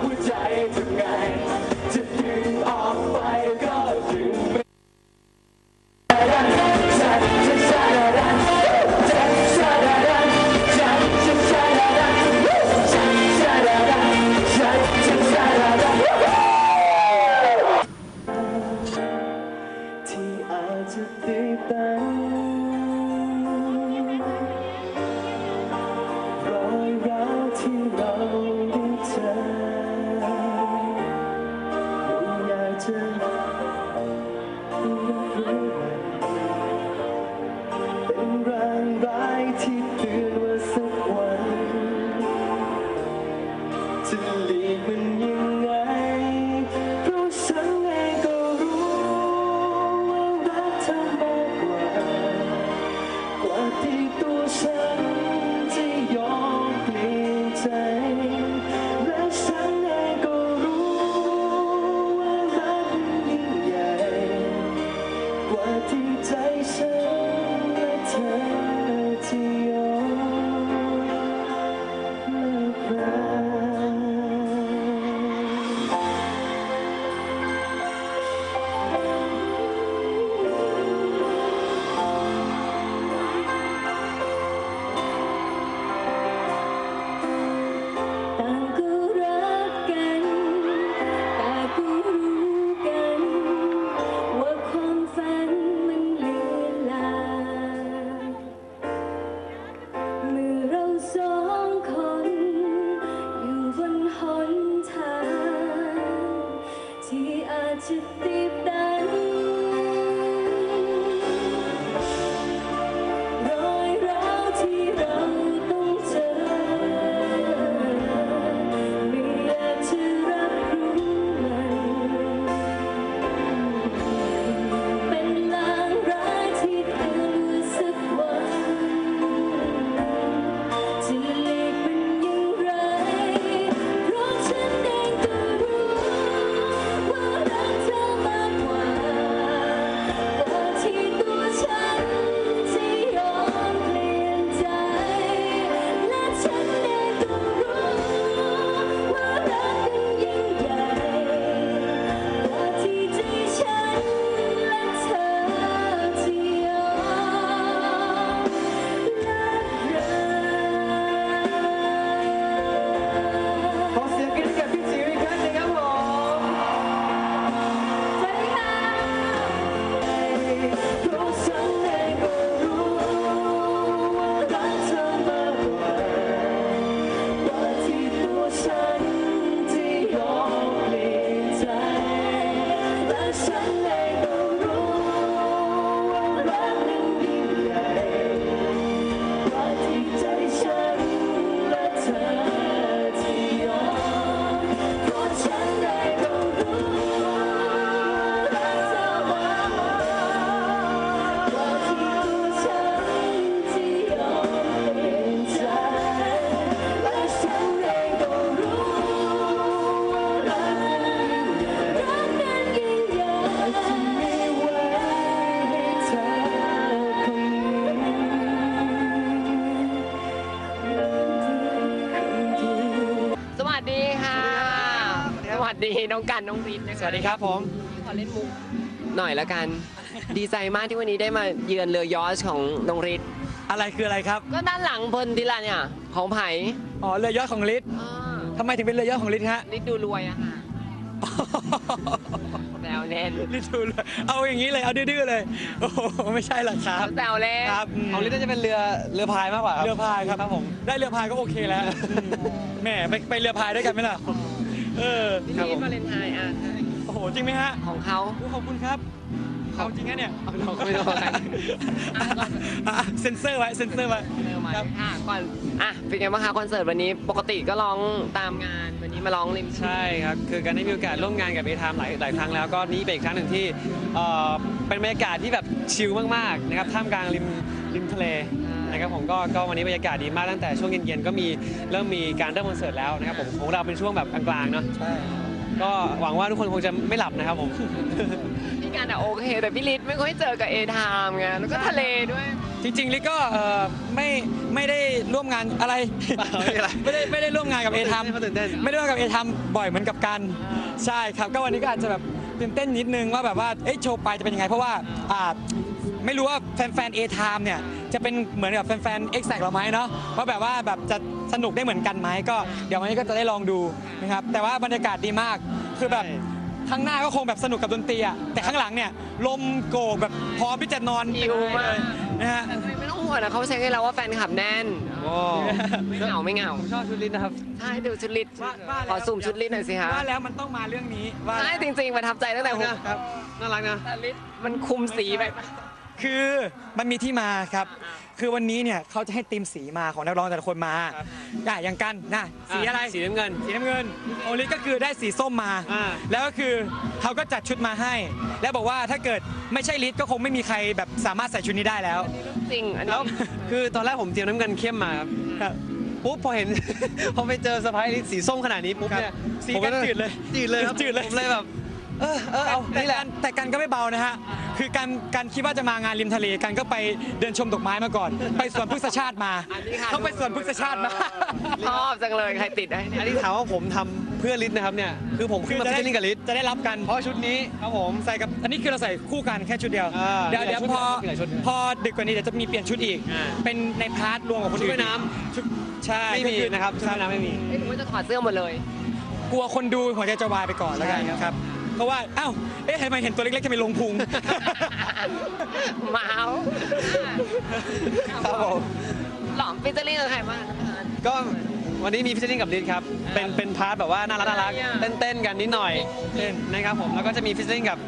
หัวใจทำไง นี้น้องกันน้องรินนะคะสวัสดีครับผม ขอเล่นมุกหน่อยละกัน ดีใจมากที่วันนี้ได้มาเยือนเรือยอชของน้องรินอะไรคืออะไรครับ ก็ด้านหลังเพลินทีละเนี่ย ของไผ่อ๋อ เรือยอดของลิศอ่าทำไมถึงเป็นเรือยอดของลิศฮะ ริดดูรวยอะค่ะแซวเล่นลิศดูเลยเอาอย่างนี้เลย เอาดื้อๆเลย โอ้โห ไม่ใช่หรอกครับ แซวเล่นครับมของลิศน่าจะเป็นเรือเรือพายมากกว่าครับ เรือพายครับครับผม ได้เรือพายก็โอเคแล้วอืมแหมไปไปเรือพายด้วยกันไหมล่ะ เออพี่ครับลีผมวาเลนไทน์อะโอ้โหจริงไหมฮะของเขา โอ้ขอบคุณครับเอาจริงนะเนี่ยเราก็ไม่รู้กันอะเซ็นเซอร์ไว้เซ็นเซอร์ไว้เร็วมาครับค่ะก่อนอะเป็นไงบ้างคะคอนเสิร์ตวันนี้ปกติก็ร้องตามงานวันนี้มาร้องริมใช่ครับ คือการได้มีโอกาสร่วมงานกับเอทามหลายหลายครั้งแล้วก็นี่เป็นอีกครั้งหนึ่งที่เอ่อเป็นบรรยากาศที่แบบชิลมากๆนะครับท่ามกลางริมริมทะเล นะครับผมก็ก็วันนี้บรรยากาศดีมากตั้งแต่ช่วงเย็นๆก็มีเริ่มมีการเริ่มคอนเสิร์ตแล้วนะครับผมของเราเป็นช่วงแบบกลางๆเนาะใช่ก็หวังว่าทุกคนคงจะไม่หลับนะครับผม พี่การอะโอเค แต่พี่ลิศไม่ค่อยเจอกับเอทามไงแล้วก็ทะเลด้วย จริงๆลิศก็เอ่อไม่ไม่ได้ร่วมงานอะไรไม่เป็นไรไม่ได้ไม่ได้ร่วมงานกับเอทามตื่นเต้น ไม่ได้ร่วมกับเอทามบ่อยเหมือนกับกันใช่ครับ ก็วันนี้ก็อาจจะแบบตื่นเต้นนิดนึงว่าแบบว่าเอ๊ะโชว์ไปจะเป็นยังไงเพราะว่าอ่า ไม่รู้ว่าแฟนๆเอทามเนี่ยจะเป็นเหมือนกับแฟนๆเอ็กแซกเราไหมเนาะว่าแบบว่าแบบจะสนุกได้เหมือนกันไหมก็เดี๋ยววันนี้ก็จะได้ลองดูนะครับแต่ว่าบรรยากาศดีมากคือแบบใช่ข้างหน้าก็คงแบบสนุกกับดนตรีอะแต่ข้างหลังเนี่ยลมโกกแบบพร้อมที่จะนอนหิวมากนะฮะแต่ไม่ต้องห่วงนะเขาเช็คให้เราว่าแฟนคลับแน่นโอ้ไม่เหงาไม่เหงาผมชอบชุดลิศนะครับใช่ดูชุดลิศว่าว่าแล้วขอซูมชุดลิศหน่อยสิคะว่าแล้วมันต้องมาเรื่องนี้ว่าใช่จริงๆประทับใจตั้งแต่หัวครับน่ารักนะแต่ลิศมันคุมสีไป คือมันมีที่มาครับ คือวันนี้เนี่ยเขาจะให้ทีมสีมาของนักร้องแต่ละคนมาครับอะอย่างกันนะสีอะไร สีน้ำเงิน สีน้ำเงินโอลิก็คือได้สีส้มมา อ่า แล้วก็คือเขาก็จัดชุดมาให้ แล้วบอกว่าถ้าเกิดไม่ใช่ลิศก็คงไม่มีใครแบบสามารถใส่ชุดนี้ได้แล้ว จริง อันนี้แล้วคือตอนแรกผมเตรียมน้ำเงินเข้มมาครับครับปุ๊บพอเห็น พอไปเจอสะพายลิศสีส้มขนาดนี้ปุ๊บเนี่ยสีผมกันจืดเลยจืดเลยครับจืดเลย ผมเลยแบบ เออเออเอาแต่นี่แหละกันแต่กันก็ไม่เบานะฮะ คือการการคิดว่าจะมางานริมทะเลกันก็ไปเดินชมดอกไม้มาก่อน ไปสวนพฤกษชาติมาอันนี้ค่ะเขาไปสวนพฤกษชาติมาชอบจังเลยใครติดให้เนี่ยอันนี้ถามว่าผมทำเพื่อลิศนะครับเนี่ยคือผมขึ้นมาพิจารณากับลิศจะได้รับกันเพราะชุดนี้ครับผมใส่กับอันนี้คือเราใส่คู่กันแค่ชุดเดียวอ่าเดี๋ยวมีหลายเดี๋ยวชุดพอมีหลายชุดพอดึกกว่านี้เดี๋ยวจะมีเปลี่ยนชุดอีกอ่าเป็นในพาร์ทรวมกับคนชุดอื่นว่ายน้ำชุดใช่ไม่มีก็อนะครับชุดว่ายน้ำไม่มีไม่รู้ว่าจะถอดเสื้อหมดเลย กลัวคนดูหัวใจจะวายไปก่อนแล้วกันใช่ครับครับ เพราะว่าอ้าวเอ๊ะทำไมเห็นตัวเล็กๆทำไมลงพุง เมาส์ครับผม หลอมฟิชเจอริ่งกับใครบ้างก็วันนี้มีพิจารณากับลิศครับ เป็นเป็นพาร์ทแบบว่าน่ารักน่ารักอะไรอะเต้นเต้นๆกันนิดหน่อยเต้นนะครับผม แล้วก็จะมีพิจารณากับ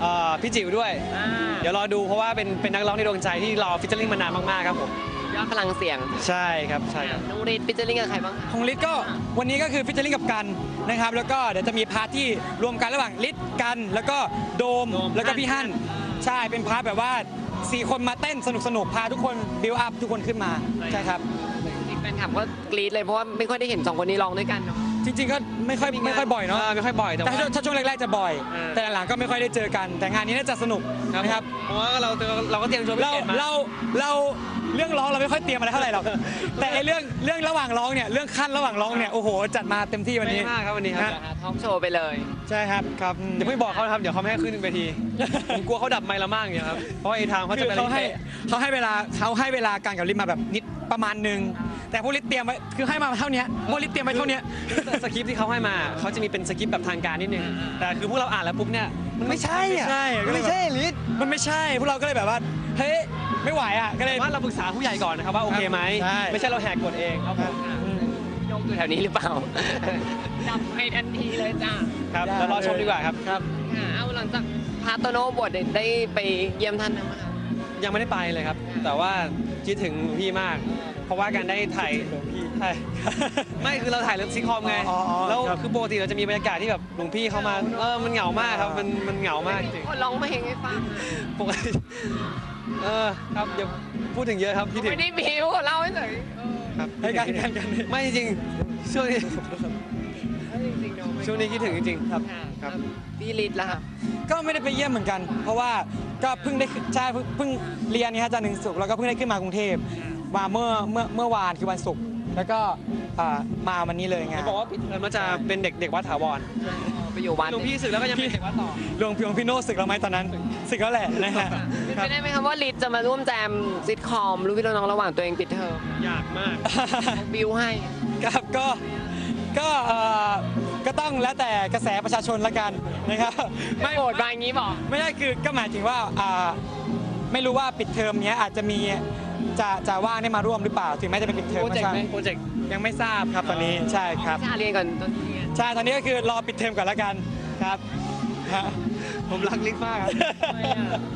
เอ่อพี่จิ๋วด้วย อ่าเดี๋ยวรอดูเพราะว่าเป็นเป็นนักร้องในดวงใจที่รอฟิชเจอริงมานานมากๆครับผม ยอดพลังเสียงใช่ครับใช่ครับ น้องรีดฟิชเจอริ่งกับใครบ้างคะของลิศก็วันนี้ก็คือฟิชเชอร์ลิงกับกันนะครับ แล้วก็เดี๋ยวจะมีพาร์ทที่รวมกันระหว่างลิศกัน แล้วก็โดมโดมแล้วก็พี่ฮั่นใช่เป็นพาร์ทแบบว่าสี่คนมาเต้นสนุกสนุกๆพาทุกคนบิวอัพทุกคนขึ้นมาใช่ครับ จริงๆแฟนคลับก็กรี๊ดเลยเพราะว่าไม่ค่อยได้เห็นสองคนนี้ร้องด้วยกันเนาะ จริง ๆ ก็ไม่ค่อยไม่ค่อยบ่อยเนาะอ่ไม่ค่อยบ่อยแต่แต่ว่า ถ้าถ้าช่วงแรกๆจะบ่อย เออ แต่หลังๆก็ไม่ค่อยได้เจอกัน แต่งานนี้น่าจะสนุกนะครับเพราะว่าเราเราก็เตรียมโชว์พิเราเศษมา เราเราเรื่องร้องเราไม่ค่อยเตรียมอะไรเท่าไหร่หรอกแต่ไอเรื่องเรื่องระหว่างร้องเนี่ยเรื่องขั้นระหว่างร้องเนี่ยโอ้โหจัดมาเต็มที่วันนี้ไม่มากครับวันนี้ครับฮะทอล์กโชว์ไปเลย ใช่ครับครับอืม อย่าเพิ่งบอกเขานะครับเดี๋ยวเขาไม่ให้ขึ้นเวทีผมกลัวเขาดับไมค์เรามากอย่างเงี้ยครับเพราะไอ้ทางเขาคืจะอไปเขาให้เละเขาให้เวลาเขาให้เวลาการกับลิศมาแบบนิดประมาณหนึง แต่พวกลิศเตรียมไว้คือให้มาเท่านี้พวกลิศเตรียมไว้เท่านี้สคริปต์ที่เขาให้มาเขาจะมีเป็นสคริปต์แบบทางการนิดนึงแต่คือพวกเราอ่านแล้วปุ๊บเนี่ยมันไม่ใช่อะไม่ใช่มันไม่ใช่ลิศมันไม่ใช่พวกเราก็เลยแบบว่าเฮ้ยไม่ไหวอะก็เลยว่าเราปรึกษาผู้ใหญ่ก่อนนะครับว่าโอเคไหมใช่ไม่ใช่เราแหกกฎเองครับผมอืมยกอยู่แถวนี้หรือเปล่าดับให้ทันทีเลยจ้าครับเดี๋ยวรอชมดีกว่าครับครับค่ะเอาหลังจากพาโตโน่บวชได้ไปเยี่ยมท่านนะคะยังไม่ได้ไปเลยครับ แต่ว่า คิดถึงหลวงพี่มาก เพราะว่าการได้ถ่ายถ่ายไม่คือเราถ่ายเรื่องซิทคอมไงอ๋ออ๋อแล้วครับ คือปกติเราจะมีบรรยากาศที่แบบหลวงพี่เขามาเออมันเหงามากครับมันมันเหงามากจริงคนร้องเพลงให้ฟังอะปกติเออครับอย่าพูดถึงเยอะครับคิดถึง ไม่ได้บิวเล่าให้เฉยเออครับให้กันกันกัน ไม่จริงๆช่วงนี้ ช่วงนี้คิดถึงจริงๆครับค่ะครับ พี่ลิศล่ะคะก็ไม่ได้ไปเยี่ยมเหมือนกัน เพราะว่าก็เพิ่งได้ขึ้นใช่เพิ่งเพิ่งเรียนนี่ฮะจันทร์ถึงศุกร์แล้วก็เพิ่งได้ขึ้นมากรุงเทพมาเมื่อเมื่อเมื่อวานคือวันศุกร์แล้วก็อ่ามาวันนี้เลยไงเขาบอกว่าปิดเทอมแล้วจะเป็นเด็กเด็กวัดถาวรไปอยู่วัดหลวงพี่ศึกแล้วก็ยังเป็นเด็กวัดต่อหลวงพี่หลวงพี่โน่ศึกเราไหมตอนนั้นศึกแล้วแหละนะฮะเป็นครัไปบ ได้ไหมคะว่าลิศจะมาร่วมแจมซิทคอมรู้พี่น้องระหว่างตัวเองปิดเทอมอยากมาก บิวให้ ครับก็ก็เอ่อ ก็ต้องแล้วแต่กระแสประชาชนละกันนะครับไม่โหดมาอย่างนี้บอกไม่ได้คือก็หมายถึงว่าอ่าไม่รู้ว่าปิดเทอมเนี้ยอาจจะมีจะจะว่างได้มาร่วมหรือเปล่า ถึงแม้จะเป็นปิดเทอมโปรเจกต์ไหมก็ช่างโปรเจกต์ยังไม่ทราบครับตอนนี้ใช่ครับวิชาเรียนก่อนตอนนี้เรียนใช่ตอนนี้ก็คือรอปิดเทอมก่อนละกันครับฮะผมรักลิศมากครับ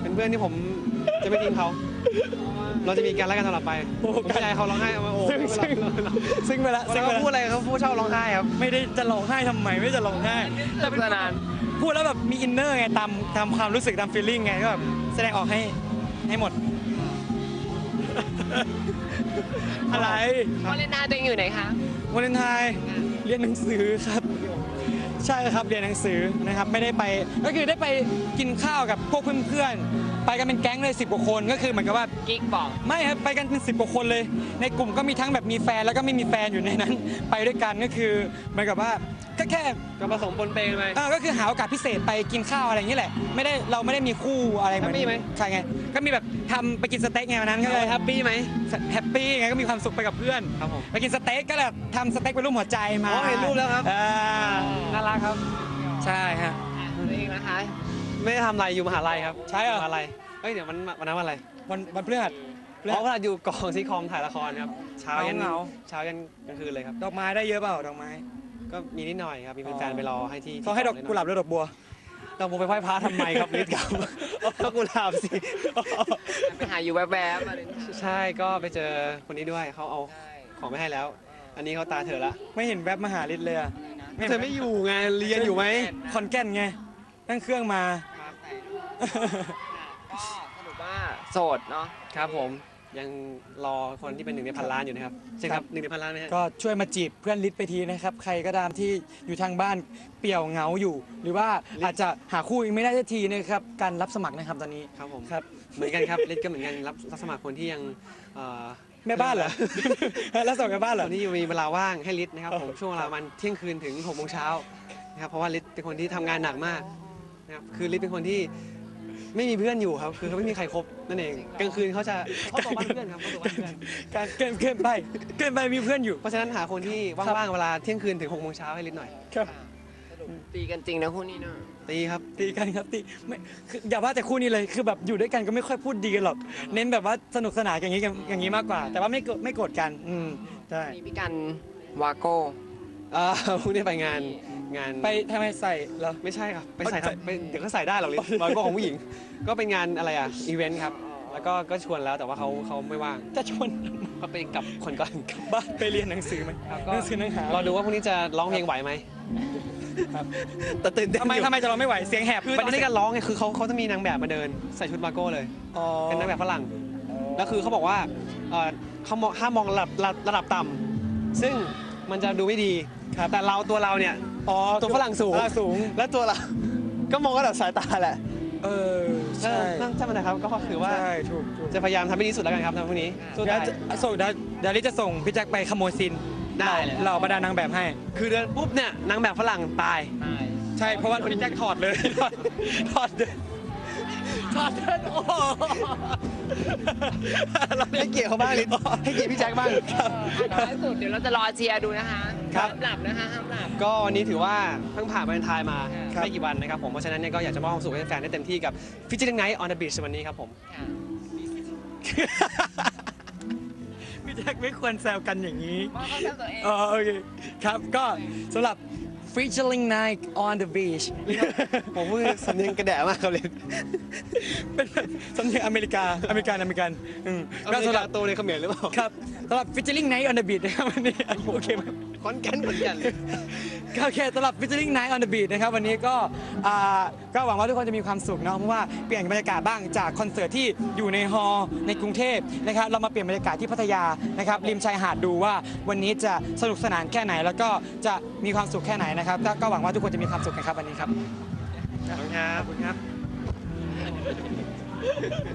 เป็นเพื่อนที่ผมจะไม่ทิ้งเขา เราจะมีการรักกันตลอดไปผมไม่อยากให้เขาร้องไห้เอามาโอ้ซึ่งซึ่งซึ่งไปละเวซึ่ลางไปเขาละพูดอะไรเขาพูดชอบร้องไห้ครับไม่ได้จะร้องไห้ทำไมไม่จะร้องไห้สนุกสนาน พูดแล้วแบบมีอินเนอร์ไงตามตามความรู้สึกตามฟีลลิ่งไงก็แบบแสดงออกให้ให้หมด อะไรวาเลนไทน์ตัวเองอยู่ไหนคะ วันเลนไทน์เรียนหนังสือครับ ใช่ครับเรียนหนังสือนะครับไม่ได้ไปก็คือได้ไปกินข้าวกับพวกเพื่อนๆ ไปกันเป็นแก๊งเลยสิบกว่าคนก็คือเหมือนกับว่า กิ๊กบอก ไม่ครับไปกันเป็นสิบกว่าคนเลย ในกลุ่มก็มีทั้งแบบมีแฟนแล้วก็ไม่มีแฟนอยู่ในนั้น ไปด้วยกันก็คือเหมือนกับว่าก็แค่ก็ผสมปนเปกันไป เออก็คือหาโอกาสพิเศษไปกินข้าวอะไรอย่างนี้แหละ ไม่ได้เราไม่ได้มีคู่อะไรเหมือนแฮปปี้ไหม ใช่ไงก็มีแบบทำไปกินสเต็กไงวันนั้นก็เลยแฮปปี้ไหมแฮปปี้ไงก็มีความสุขไปกับเพื่อนครับผม ไปกินสเต็กก็แบบทำสเต็กเป็นรูปหัวใจมาอ๋อเห็นรูปแล้วครับ อ่าน่ารักครับ ใช่ฮะตัวเองนะคะ ไม่ได้ทำอะไรอยู่มหาลัยครับใช่เหรอ มหาลัยเอ้ยเดี๋ยวมันวันนั้นวันอะไรวันวันพฤหัสพฤเพหัราะสว่าอยู่กองซีคอมถ่ายละครครับเช้ายันเหงา เช้ายันกลางคืนเลยครับดอกไม้ได้เยอะเปล่าดอกไม้ก็มีนิดหน่อยครับมีแฟนๆไปรอให้ที่เขาให้ดอกที่กุหลาบหรือดอกบัว ดอกบัวไปไหว้พระทำไมครับนิดครับก็กุหลาบสิ ไปหาอยู่แวบๆวาเลนไทน์ใช่ก็ไปเจอคนนี้ด้วยเขาเอาใช่ของไปให้แล้ว อันนี้เขาตาเถอะละไม่เห็นแวบมาหาลิศเลยอะเธอไม่อยู่ไงเรียนอยู่ไหมคอนแก่นไงนั่งเครื่องมา ก็สรุปว่าโสดเนาะครับผมยังรอคนที่เป็นหนึ่งในพันล้านอยู่นะครับใช่ครับหนึ่งในพันล้านไหมฮะก็ช่วยมาจีบเพื่อนลิศไปทีนะครับ ใครก็ตามที่อยู่ทางบ้านเปี่ยวเหงาอยู่ หรือว่าอาจจะหาคู่ยังไม่ได้สักทีนะครับการรับสมัครนะครับตอนนี้ครับผมครับเหมือนกันครับเล่นก็เหมือนกันรับรับสมัครคนที่ยังเอ่อ แม่บ้านเหรอ แล้วส่งแม่บ้านเหรคอนที่มีเวลาว่างให้ลิศนะครับผมช่วงเวลามันเที่ยงคืนถึงหกโมงเช้านะครับเพราะว่าลิศเป็นคนที่ทำงานหนักมากนะครับคือลิศเป็นคนที่ ไม่มีเพื่อนอยู่ครับ คือเขาไม่มีใครคบนั่นเองกลางคืนเขาจะเขาตัวบ้านเพื่อนครับเขาตัวบ้านเพื่อนการเกินเกินไปเกินไปมีเพื่อนอยู่ เพราะฉะนั้นหาคนที่ว่างๆเวลาเที่ยงคืนถึงหกโมงเช้าให้ลิศหน่อยครับสรุปตีกันจริงนะคู่นี้เนาะตีครับตีกันครับตีไม่คืออย่าว่าแต่คู่นี้เลยคือแบบอยู่ด้วยกันก็ไม่ค่อยพูดดีกันหรอก เน้นแบบว่าสนุกสนานอย่างนี้กันอย่างนี้มากกว่า แต่ว่าไม่โกรธไม่โกรธกัน อืมใช่นี่พี่กันวาโก้อ่าพรุ่งนี้ไปงาน งานไปทำไมใส่เหรอ ไม่ใช่ครับ ไปใส่เอาใส่ทำไปเดี๋ยวก็ใส่ได้หรอกลิศร้อยกว่าของผู้หญิง ก็เป็นงานอะไรอะอีเวนต์ครับ แล้วก็ก็ชวนแล้วแต่ว่าเขาเขาไม่ว่างจะชวนเขาไปกลับคนก่อนบ้านไปเรียนหนังสือไหมครับหนังสือหนังหารอดูว่าพรุ่งนี้จะร้องเพลงไหวไหมครับแต่ตื่นเต้นทำไมอยู่ทำไมจะเราไม่ไหวเสียงแหบคือตอนที่การร้องเนี่ยคือเขาเขาจะมีนางแบบมาเดินใส่ชุดมาโก้เลยอ๋อเป็นนางแบบฝรั่งแล้วคือเขาบอกว่าเอ่อเขามองห้ามมองระดับระระดับต่ำซึ่งมันจะดูไม่ดีครับแต่เราตัวเราเนี่ย อ๋อตัวฝรั่งสูงฝรั่งสูง และตัวเราก็มองระดับสายตาแหละ เออใช่นั่นใช่ไหมนะครับก็คือว่าใช่ถูกถูกจะพยายามทำให้ดีที่สุดแล้วกันครับในพรุ่งนี้สู้เดี๋ได้ยวจะส่งเดี๋ยวเดี๋ยวลิจะส่งพี่แจ็คไปขโมยซินได้เลยเราประดานางแบบให้ คือเดินปุ๊บเนี่ยนางแบบฝรั่งตาย ใช่เพราะว่าพี่แจ็คถอดเลยถอดถอดเดิน ถอดเดินโอ้โหเราให้เกียรติเขาบ้างลิศให้เกียรติพี่แจ็คบ้างท้ายสุดเดี๋ยวเราจะรอเชียร์ดูนะคะครับ ห้ามหลับนะคะห้ามหลับ ก็วันนี้ถือว่าเพิ่งผ่านวาเลนไทน์มาครับ ไม่กี่วันนะครับผม เพราะฉะนั้นเนี่ยก็อยากจะมอบความสุขให้แฟนๆได้เต็มที่กับฟิจิ n งไนท์ออนเดอะบีชวันนี้ครับผม ค่ะพี่แจ็คไม่ควรแซวกันอย่างนี้ว่าเขาแซวตัวเองอ๋อโอเคครับก็สำหรับ featuring night on the beach ผมพูดสำเนียงกระแดะมากครับลิศเป็นแบบสำเนียงอเมริกาอเมริกันอเมริกันอืมก็ก็สำสำหหรัรับบตัวในเขมรหรือเปล่า ครับสำหรับ featuring night on the beach นะครับวันนี้โอเคไหม คอนแกนขอนแก่นเลย ก็โอเคสำหรับ featuring night on the beach นะครับวันนี้ก็อ่าก็หวังว่าทุกคนจะมีความสุขเนาะเพราะว่าเปลี่ยนบรรยากาศบ้างจากคอนเสิร์ตที่อยู่ในฮอลล์ในกรุงเทพนะครับเรามาเปลี่ยนบรรยากาศที่พัทยานะครับริมชายหาดดูว่าวันนี้จะสนุกสนานแค่ไหน แล้วก็จะมีความสุขแค่ไหนนะครับก็ก็หวังว่าทุกคนจะมีความสุขนะครับวันนี้ครับ ขอบคุณครับขอบคุณครั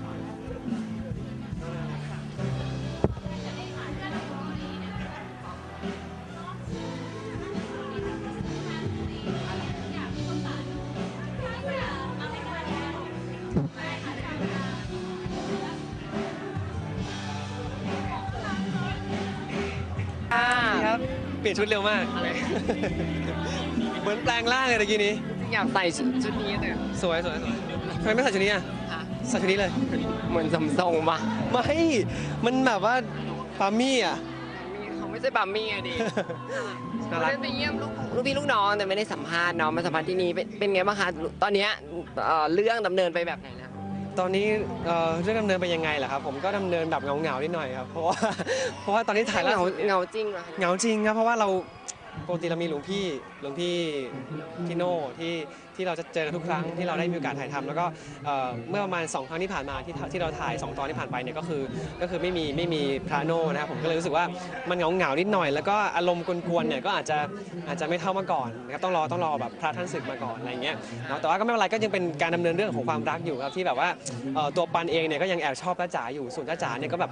บ เปลี่ยนชุดเร็วมาก อะไร เหมือนแปลงร่างเลยตะกี้นี้ อยากใส่ชุดชุดนี้แต่สวยสวยสวยทำไมไม่ใส่ชุดนี้อะค่ะใส่ชุดนี้เลย เหมือนสมทรงปะไม่ มันแบบว่าปามี่อะเขาไม่ใช่บัมมี่อะดิน่ารักไปเยี่ยมลูกลูกพี่ลูกน้องแต่ไม่ได้สัมภาษณ์เนาะมาสัมภาษณ์ที่นี่เป็นเป็นไงบ้างคะตอนเนี้ยเอ่อเรื่องดำเนินไปแบบไหนแล้ว ตอนนี้เอ่อเรื่องดำเนินไปยังไงล่ะครับ ผมก็ดำเนินแบบเหงาๆนิดหน่อยครับเพราะว่าเพราะว่าตอนนี้ถ่ายเหแล้วงาเหงาจริงเหรอคะเหงาจริงครับเพราะว่าเรา ปกติเรามีหลวงพี่หลวงพี่พี่โน่ที่ที่เราจะเจอกันทุกครั้งที่เราได้มีโอกาสถ่ายทำแล้วก็เอ่อเมื่อประมาณสองครั้งที่ผ่านมาที่ที่เราถ่ายสองตอนที่ผ่านไปเนี่ยก็คือก็คือไม่มีไม่มีพระโน่นะครับผมก็เลยรู้สึกว่ามันเหงาเหงาๆนิดหน่อย แล้วก็อารมณ์กวนๆเนี่ยก็อาจจะอาจจะไม่เท่าเมื่อก่อนนะครับต้องรอต้องรอแบบพระท่านศึกมาก่อนอะไรเงี้ยเนาะแต่ว่าก็ไม่เป็นไรก็ยังเป็นการดำเนินเรื่องของความรักอยู่ครับที่แบบว่าเอ่อตัวปันเองเนี่ยก็ยังแอบชอบจ้าจ๋าอยู่ส่วนจ้าจ๋าเนี่ยก็แบบ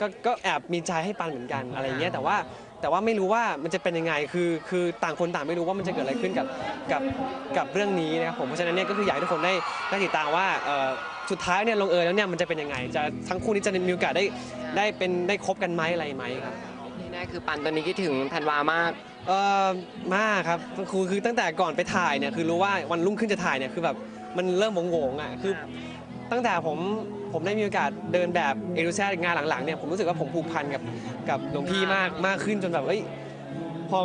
ก็ก็แอบมีใจให้ปันเหมือนกันอะไรเงี้ยแต่ว่า แต่ว่าไม่รู้ว่ามันจะเป็นยังไงคือคือต่างคนต่างไม่รู้ว่ามันจะเกิดอะไรขึ้นกับกับกับเรื่องนี้นะครับผมเพราะฉะนั้นเนี่ยก็คืออยากให้ทุกคนได้ได้ติดตามว่าเอ่อสุดท้ายเนี่ยลงเอยแล้วเนี่ยมันจะเป็นยังไงจะทั้งคู่นี้จะมีโอกาสได้ได้เป็นได้คบกันไหมอะไรไหมครับที่แน่คือปันตอนนี้คิดถึงธันวามาก เออมากครับคือคือตั้งแต่ก่อนไปถ่ายเนี่ยคือรู้ว่าวันรุ่งขึ้นจะถ่ายเนี่ยคือแบบมันเริ่มโงงๆอะคือตั้งแต่ผม ผมได้มีโอกาสเดินแบบเอรูแซงานหลังๆเนี่ยผมรู้สึกว่าผมผูกพันกับกับหลวงพี่มากมากขึ้นจนแบบเอ้ยพอ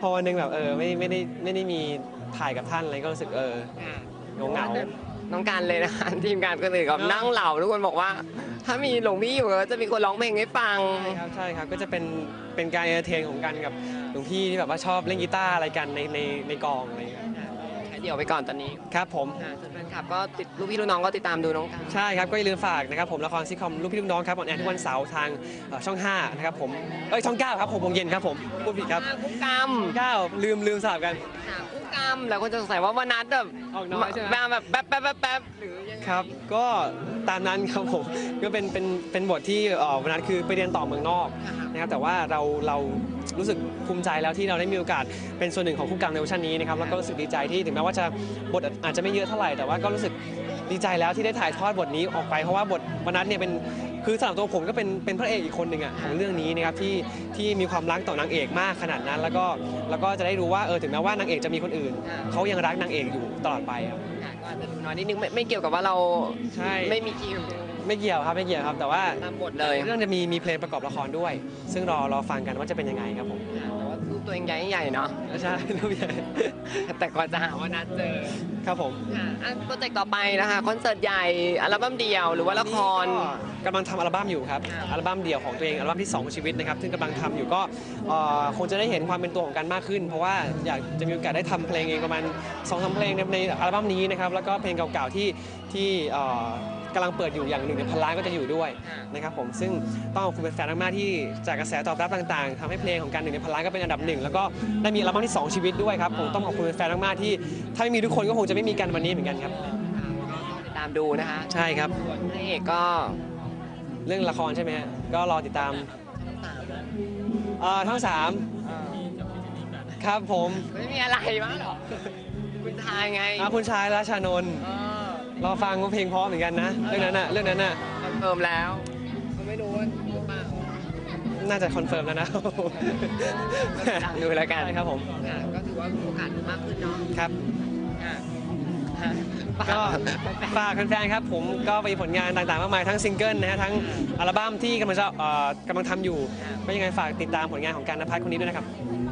พอวันหนึงแบบเออไม่ไม่ได้ไม่ได้มีถ่ายกับท่านอะไรก็รู้สึกเออเหงาเหงาน้องการเลยนะคะทีมงานก็เลยกับเนอะนั่งเหล่าทุกคนบอกว่า ถ้ามีหลวงพี่อยู่ก็จะมีคนร้องเพลงให้ฟังใช่ครับใช่ครับก็จะเป็นเป็นการเอนเตอร์เทนของกันกับหลวงพี่ที่แบบว่าชอบเล่นกีตาร์อะไรกันในในในกองอะไรอย่างเงี้ยแค่ เดี่ยวไปก่อนตอนนี้ครับผม ค่ะส่วนแฟนคลับก็ติดลูกพี่ลูกน้องก็ติดตามดูน้องการใช่ครับ ก็อย่าลืมฝากนะครับผมละครซิทคอมลูกพี่ลูกน้องครับออนแอร์ทุกวันเสาร์ทางเอ่อช่อง 5 นะครับผม เอ้ย ช่อง 9 ครับ6โมงเย็นครับผม พูดผิดครับคู่กรรม9ลืมลืมสลับกัน ค่ะคู่กรรมแล้วคนจะสงสัยว่าวันนัดแบบออกน้อยใช่ไหม มาแบบแป๊บแป๊บแป๊บแป๊บหรือยังไงครับ ก็ตามนั้นครับผม ก็เป็นเป็นเป็นบทที่เอ่อวันนั้นคือไปเรียนต่อเมืองนอกนะครับ แต่ว่าเราเรา รู้สึกภูมิใจแล้วที่เราได้มีโอกาสเป็นส่วนหนึ่งของคู่กรรมในเวอร์ชันนี้นะครับแล้วก็รู้สึกดีใจที่ถึงแม้ว่าจะบทอาจจะไม่เยอะเท่าไหร่แต่ว่าก็รู้สึกดีใจแล้วที่ได้ถ่ายทอดบทนี้ออกไปเพราะว่าบทวันนั้นเนี่ยเป็นคือสำหรับตัวผมก็เป็นเป็นพระเอกอีกคนหนึ่งอะของเรื่องนี้นะครับที่ที่มีความรักต่อนางเอกมากขนาดนั้น แล้วก็แล้วก็จะได้รู้ว่าเออถึงแม้ว่านางเอกจะมีคนอื่นเขายังรักนางเอกอยู่ตลอดไปครับค่ะก็อาจจะดูน้อยนิดนึงไม่ไม่เกี่ยวกับว่าเราใช่ ไม่มีคิว ไม่เกี่ยวครับไม่เกี่ยวครับ แต่ว่าตามบทเลยเรื่องจะมีมีเพลงประกอบละครด้วย ซึ่งรอรอฟังกันว่าจะเป็นยังไงครับผมแต่ว่ารูปตัวเองใหญ่ใหญ่เนาะใช่รูปใหญ่แต่ก่อนจะหาว่านัดเจอครับผมค่ะอะโปรเจกต์ต่อไปนะคะคอนเสิร์ตใหญ่อัลบั้มเดียวหรือว่าละครกำลังทำอัลบั้มอยู่ครับค่ะอัลบั้มเดี่ยวของตัวเองอัลบั้มที่สองของชีวิตนะครับซึ่งกำลังทำอยู่ก็เอ่อคงจะได้เห็นความเป็นตัวของกันมากขึ้น เพราะว่าอยากจะมีโอกาสได้ทำเพลงเองประมาณ2อสเพลงในในอัลบั้มนี้นะครับแล้วก็เพลงเก่าๆที่ที่เอ่อ กำลังเปิดอยู่อย่างหนึ่งในพันล้านก็จะอยู่ด้วยนะครับผมซึ่งต้องขอบคุณแฟนๆมากๆที่จากกระแสตอบรับต่างๆทำให้เพลงของการหนึ่งในพันล้านก็เป็นอันดับหนึ่งแล้วก็ได้มีอัลบั้มที่2ชีวิตด้วยครับผมต้องขอบคุณแฟนๆมากๆที่ถ้าไม่มีทุกคนก็คงจะไม่มีกันวันนี้เหมือนกันครับติดตามดูนะคะใช่ครับส่วนพระเอกก็เรื่องละครใช่ไหมฮะก็รอติดตามเอ่อทั้งสามครับผมไม่มีอะไรมากหรอกคุณชายไงอะคุณชายราชานนท์เออ รอฟังว่าเพลงเพราะเหมือนกันนะ เรื่องนั้นน่ะเรื่องนั้นน่ะคอนเฟิร์มแล้วก็ไม่รู้ว่าหรือเปล่าน่าจะคอนเฟิร์มแล้วนะก็ติดตามดูแล้วกัน ใช่ครับผมค่ะก็ถือว่าโอกาสมากขึ้นเนาะครับค่ะค่ะก็ฝากแฟนๆครับผมก็มีผลงานต่างๆมากมายทั้งซิงเกิลนะฮะทั้งอัลบั้มที่กำลังจะเอ่อกำลังทำอยู่ ก็ยังไงฝากติดตามผลงานของการนภัสคนนี้ด้วยนะครับค